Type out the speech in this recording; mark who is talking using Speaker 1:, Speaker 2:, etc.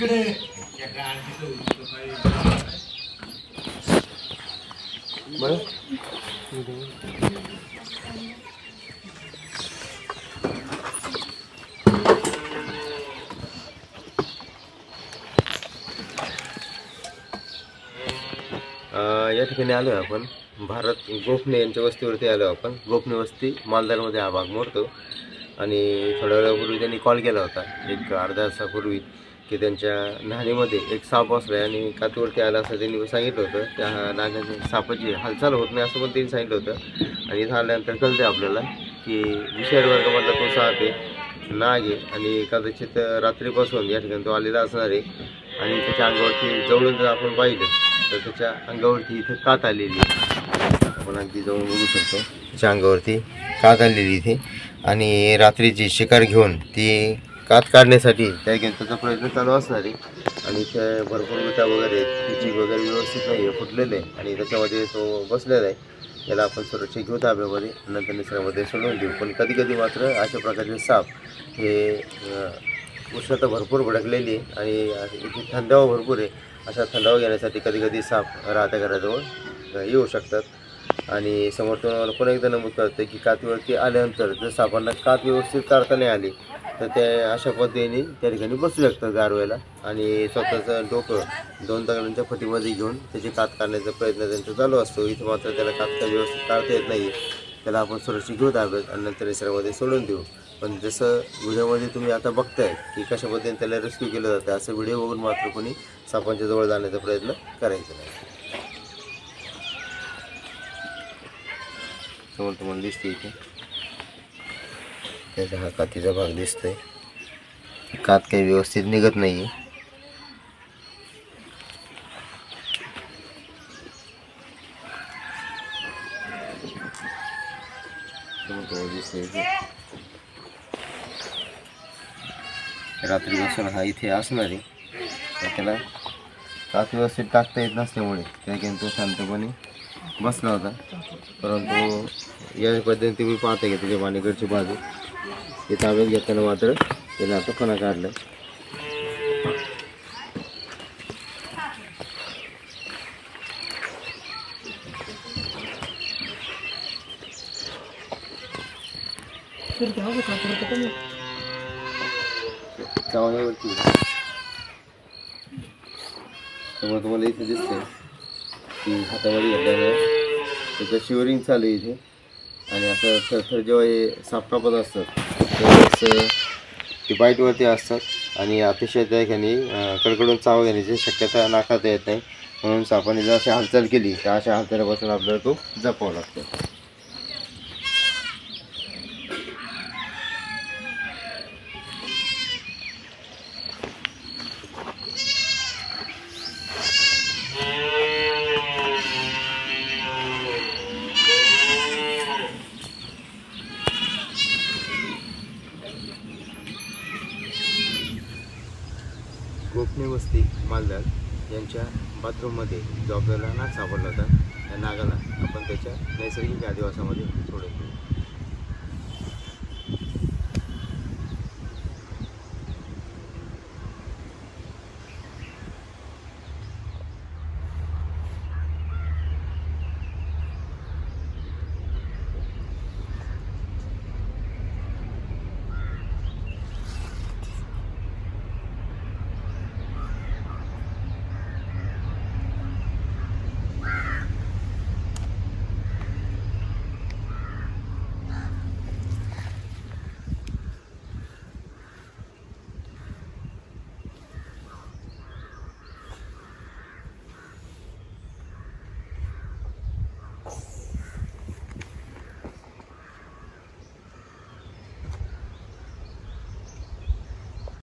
Speaker 1: इकडे.
Speaker 2: या ठिकाणी आलो आहे आपण. भारत गोपने यांच्या वस्तीवरती आलो आपण. गोपने वस्ती मालदारमध्ये हा भाग मोडतो. आणि थोड्या वेळापूर्वी त्यांनी कॉल केला होता. एक अर्धा तासापूर्वी. की त्यांच्या न्हाणीमध्ये एक साप बसलाय आणि कातवरती आला असं त्यांनी सांगितलं होतं. त्या नागाच्या सापाची हालचाल होत नाही असं पण त्यांनी सांगितलं होतं. आणि इथं आल्यानंतर कळते आपल्याला की विषारी वर्गामधला तो साप आहे नाग आहे आणि कदाचित रात्रीपासून या ठिकाणी तो आलेला असणार आहे. आणि त्याच्या अंगावरती जवळून जर आपण पाहिलं तर त्याच्या अंगावरती इथे कात आलेली आपण अगदी जवळ बघू शकतो. त्याच्या अंगावरती कात आलेली इथे. आणि रात्रीची शिकार घेऊन ती कात काढण्यासाठी. त्या घेऊन प्रयत्न चालू असणार आहे. आणि त्या भरपूर विटा वगैरे त्याची वगैरे व्यवस्थित नाही आहे फुटलेलं आहे. आणि त्याच्यामध्ये तो बसलेला आहे. त्याला आपण सुरक्षित घेऊ ताब्यामध्ये. नंतर निसर्गामध्ये सोडून देऊ. पण कधी कधी मात्र अशा प्रकारचे साप हे उष्णता भरपूर भडकलेली आहे. आणि इथे थंडावा भरपूर आहे. अशा थंडावा घेण्यासाठी कधी कधी साप राहत्या घराजवळ येऊ शकतात. आणि समर्थनाला तुम्हाला पुन्हा एकदा नमूद करतं की कातवरती आल्यानंतर जर सापांना कात व्यवस्थित काढता नाही आली तर ते अशा पद्धतीने त्या ठिकाणी बसू शकतात गारवेला आणि स्वतःचं डोकं दोन दगडांच्या फटीमध्ये घेऊन त्याची कात काढण्याचा प्रयत्न त्यांचा चालू असतो. इथं मात्र त्याला कात व्यवस्थित काढता येत नाही. त्याला आपण सुरक्षित घेऊ ताब्यात आणि नंतर निसर्गामध्ये सोडून देऊ. पण जसं व्हिडिओमध्ये तुम्ही आता बघताय की कशा पद्धतीने त्याला रेस्क्यू केलं जातं असं व्हिडिओ बघून मात्र कोणी सापांच्या जवळ जाण्याचा प्रयत्न करायचा नाही. समोर तुम्हाला दिसते इथे. त्याचा हा कातीचा भाग दिसतोय. कात काही व्यवस्थित निघत नाही रात्री बसून हा इथे असणार आहे. त्याला कात व्यवस्थित टाकता येत नसल्यामुळे. त्या तो शांतपणे बसला होता परंतु या पद्धतीने तुम्ही पाहता की त्याच्या मानेकडची बाजू ते ताब्यात घेताना मात्र त्याने आता फणा काढला त्यामुळे तुम्हाला इथे दिसतंय की हातामध्ये घेतल्याने त्याचं शिवरिंग चालू आहे इथे. आणि असं थरथर जेव्हा हे सापकापत असतात त्यावेळेस ते बाईटवरती असतात. आणि अतिशय त्या ठिकाणी कडकडून चाव घेण्याची शक्यता नाकारता येत नाही. म्हणून सापाने जर अशी हालचाल केली तर अशा हालचालीपासून आपल्याला तो जपावा लागतो. गोपने वस्ती मालदार यांच्या बाथरूममध्ये जो आपल्याला नाग सापडला होता. त्या नागाला आपण त्याच्या नैसर्गिक अधिवासामध्ये सोडून